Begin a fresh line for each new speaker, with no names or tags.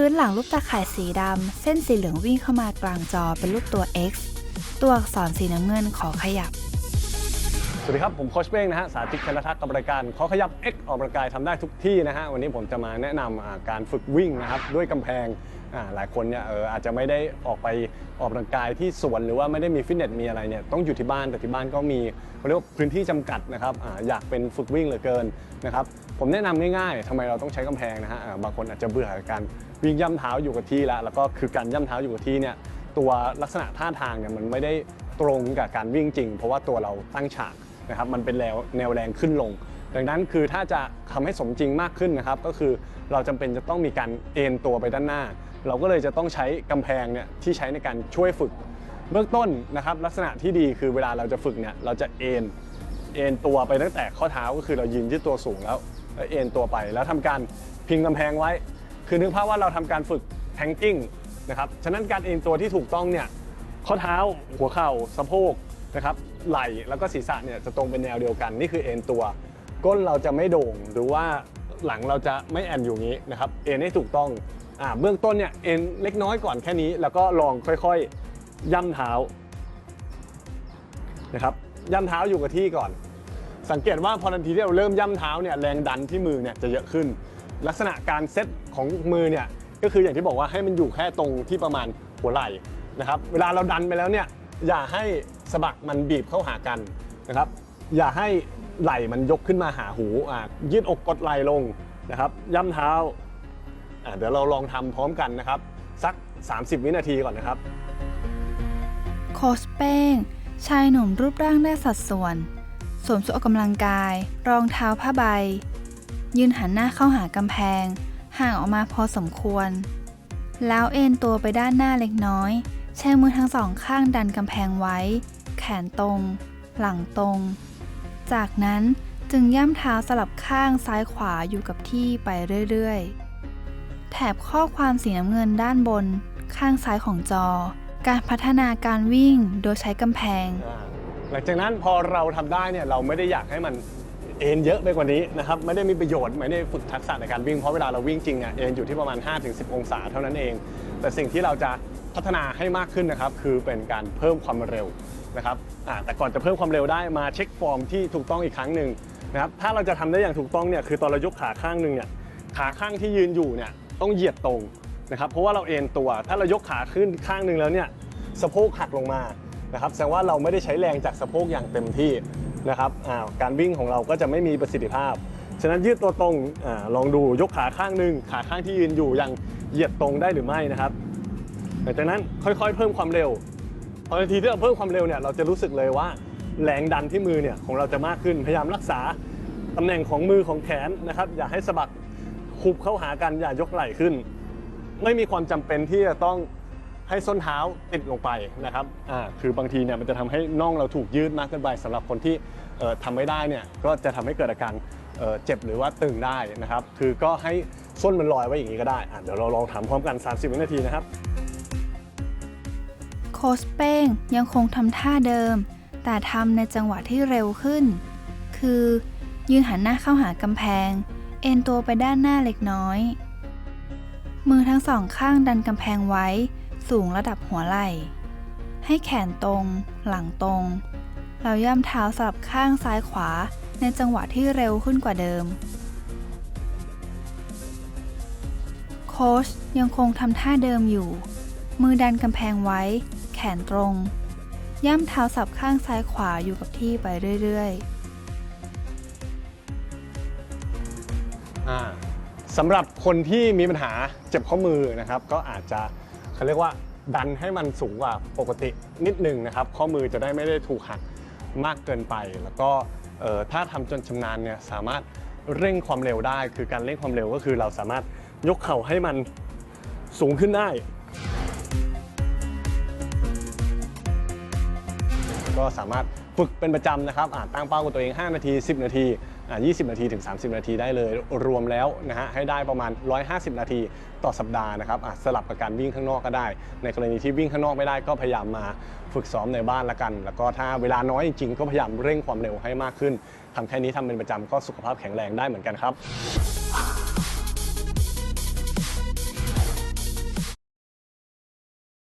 พื้นหลังรูปตาข่ายสีดำ เส้นสีเหลืองวิ่งเข้ามากลางจอเป็นรูปตัว X ตัวอักษรสีน้ำเงินขอขยับ
สวัสดีครับ ผมโคชเป้งนะฮะ สาธิตชนทัศน์กับรายการขอขยับ X ออกกำลังกายทำได้ทุกที่นะฮะ วันนี้ผมจะมาแนะนำการฝึกวิ่งนะครับ ด้วยกำแพงหลายคนเนี่ยเอออาจจะไม่ได้ออกไปออกกำลังกายที่สวนหรือว่าไม่ได้มีฟิตเนสมีอะไรเนี่ยต้องอยู่ที่บ้านแต่ที่บ้านก็มีเขาเรียกว่าพื้นที่จำกัดนะครับออยากเป็นฝึกวิ่งเหลือเกินนะครับ ผมแนะนำง่ายๆทำไมเราต้องใช้กำแพงนะฮะบางคนอาจจะเบื่อการวิ่งย่ำเท้าอยู่กับที่แล้วแล้วก็คือการย่ำเท้าอยู่กับที่เนี่ยตัวลักษณะท่าทางเนี่ยมันไม่ได้ตรงกับการวิ่งจริง เพราะว่าตัวเราตั้งฉากนะครับมันเป็นแนวแนวแรงขึ้นลง ดังนั้นคือถ้าจะทำให้สมจริงมากขึ้นนะครับ ก็คือเราจำเป็นจะต้องมีการเอนตัวไปด้านหน้า เราก็เลยจะต้องใช้กำแพงเนี่ยที่ใช้ในการช่วยฝึก เบื้องต้นนะครับลักษณะที่ดีคือเวลาเราจะฝึกเนี่ยเราจะเอนเอนตัวไปตั้งแต่ข้อเท้าก็คือเรายืนยืดตัวสูงแล้ว เอ็นตัวไป แล้วทำการพิงกำแพงไว้ คือนึกภาพว่าเราทำการฝึกแทงกิ้งนะครับฉะนั้นการเอ็นตัวที่ถูกต้องเนี่ยข้อเท้าหัวเข่าสะโพกนะครับไหล่แล้วก็ศีรษะเนี่ยจะตรงเป็นแนวเดียวกัน นี่คือเอ็นตัว ก้นเราจะไม่โด่งหรือว่าหลังเราจะไม่แอนอยู่งนี้นะครับเอ็นให้ถูกต้องอ่าเบื้องต้นเนี่ยเอ็นเล็กน้อยก่อนแค่นี้ แล้วก็ลองค่อยๆ ย่ำเท้านะครับย่ำเท้าอยู่กับที่ก่อน สังเกตว่าพอทันทีที่เราเริ่มย่ำเท้าเนี่ยแรงดันที่มือเนี่ยจะเยอะขึ้น ลักษณะการเซตของมือเนี่ยก็คืออย่างที่บอกว่าให้มันอยู่แค่ตรงที่ประมาณหัวไหล่นะครับเวลาเราดันไปแล้วเนี่ยอย่าให้สะบักมันบีบเข้าหากันนะครับอย่าให้ไหล่มันยกขึ้นมาหาหูอะยืดอกกดไหล่ลงนะครับย่ำเท้าอะเดี๋ยวเราลองทำพร้อมกันนะครับ สัก 30 วินาทีก่อนนะครับ
โคชเป้ง ชายหนุ่มรูปร่างได้สัดส่วน สวมชุดออกกำลังกาย รองเท้าผ้าใบ ยืนหันหน้าเข้าหากำแพง ห่างออกมาพอสมควร แล้วเอ็นตัวไปด้านหน้าเล็กน้อย ใช้มือทั้งสองข้างดันกำแพงไว้ แขนตรง หลังตรง จากนั้นจึงย่ำเท้าสลับข้างซ้ายขวาอยู่กับที่ไปเรื่อยๆ แถบข้อความสีน้ำเงินด้านบน ข้างซ้ายของจอ การพัฒนาการวิ่งโดยใช้กำแพง
หลังจากนั้นพอเราทำได้เนี่ยเราไม่ได้อยากให้มันเอ็นเยอะไปกว่านี้นะครับไม่ได้มีประโยชน์ไม่ได้ฝึกทักษะในการวิ่งเพราะเวลาเราวิ่งจริงอะเอ็นอยู่ที่ประมาณ 5-10 องศาเท่านั้นเอง แต่สิ่งที่เราจะพัฒนาให้มากขึ้นนะครับคือเป็นการเพิ่มความเร็วนะครับแต่ก่อนจะเพิ่มความเร็วได้มาเช็คฟอร์มที่ถูกต้องอีกครั้งหนึ่งนะครับถ้าเราจะทำได้อย่างถูกต้องเนี่ยคือตอนเรายกขาข้างหนึ่งเนี่ยขาข้างที่ยืนอยู่เนี่ยต้องเหยียดตรงนะครับเพราะว่าเราเอ็นตัว ถ้าเรายกขาขึ้นข้างหนึ่งแล้วเนี่ยสะโพกหักลงมา นะครับแสดงว่าเราไม่ได้ใช้แรงจากสะโพกอย่างเต็มที่นะครับาการวิ่งของเราก็จะไม่มีประสิทธิภาพ ฉะนั้นยืดตัวตรงอลองดูยกขาข้างหนึ่งขาข้างที่ยืนอยู่อยังเหยียดตรงได้หรือไม่นะครับหลังจากนั้นค่อยๆ เพิ่มความเร็วพอทันทีที่เราเพิ่มความเร็วเนี่ยเราจะรู้สึกเลยว่าแรงดันที่มือเนี่ยของเราจะมากขึ้นพยายามรักษาตำแหน่งของมือของแขนนะครับอย่าให้สะบักคุบเข้าหากันอย่ายกไหล่ขึ้น ไม่มีความจำเป็นที่จะต้อง ให้ส้นเท้าติดลงไปนะครับอ่าคือบางทีเนี่ยมันจะทำให้น่องเราถูกยืดมากเกินไปสำหรับคนที่เอ่อทำไม่ได้เนี่ยก็จะทำให้เกิดอาการเอ่อเจ็บหรือว่าตึงได้นะครับ คือก็ให้ส้นมันลอยไว้อย่างนี้ก็ได้อะเดี๋ยวเราลองทำพร้อมกัน 30 วินาทีนะครับ
โคชเป้งยังคงทำท่าเดิม แต่ทำในจังหวะที่เร็วขึ้น คือยืนหันหน้าเข้าหากำแพง เอ็นตัวไปด้านหน้าเล็กน้อย มือทั้งสองข้างดันกำแพงไว้ สูงระดับหัวไหล่ ให้แขนตรง หลังตรง เราย่ำเท้าสลับข้างซ้ายขวาในจังหวะที่เร็วขึ้นกว่าเดิม โค้ชยังคงทำท่าเดิมอยู่ มือดันกำแพงไว้ แขนตรง ย่ำเท้าสับข้างซ้ายขวาอยู่กับที่ไปเรื่อยๆ
อสำหรับคนที่มีปัญหาเจ็บข้อมือนะครับ ก็อาจจะ เขาเรียกว่าดันให้มันสูงกว่าปกตินิดหนึ่งนะครับ ข้อมือจะได้ไม่ได้ถูกหักมากเกินไป แล้วก็ถ้าทำจนชำนาญเนี่ยสามารถเร่งความเร็วได้ คือการเร่งความเร็วก็คือเราสามารถยกเข่าให้มันสูงขึ้นได้ ก็สามารถฝึกเป็นประจำนะครับอ่าตั้งเป้ากับตัวเอง 5 นาที 10 นาที 20 นาทีถึง 30 นาทีได้เลย รวมแล้วนะฮะให้ได้ประมาณ 150 นาทีต่อสัปดาห์นะครับสลับกับการวิ่งข้างนอกก็ได้ ในกรณีที่วิ่งข้างนอกไม่ได้ก็พยายามมาฝึกซ้อมในบ้านละกัน แล้วก็ถ้าเวลาน้อยจริงๆก็พยายามเร่งความเร็วให้มากขึ้นทำแค่นี้ทำเป็นประจำก็สุขภาพแข็งแรงได้เหมือนกันครับ